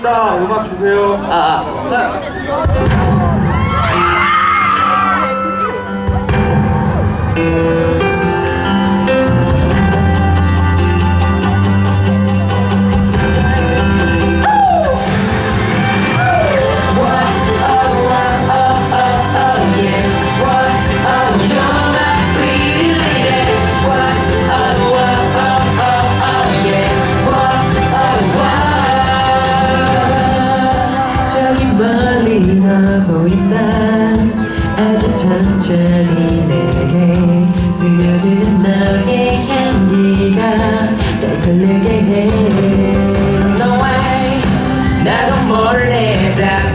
있다. 음악 주세요. 아, 아. 보인다. 아주 천천히 내게 스며드는 너의 향기가 더 설레게 해. No way 나도 몰래 자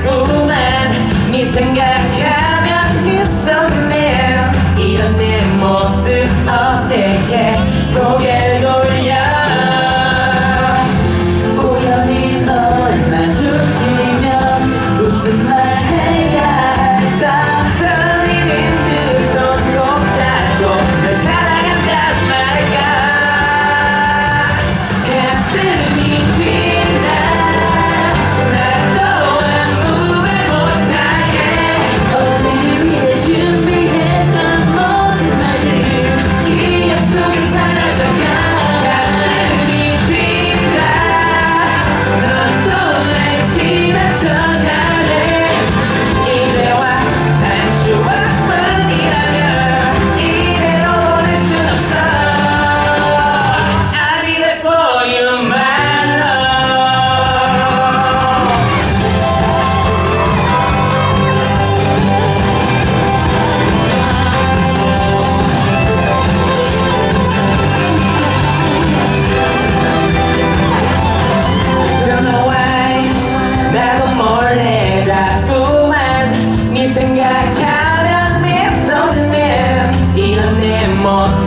가면 미소지면 이런 내 모습.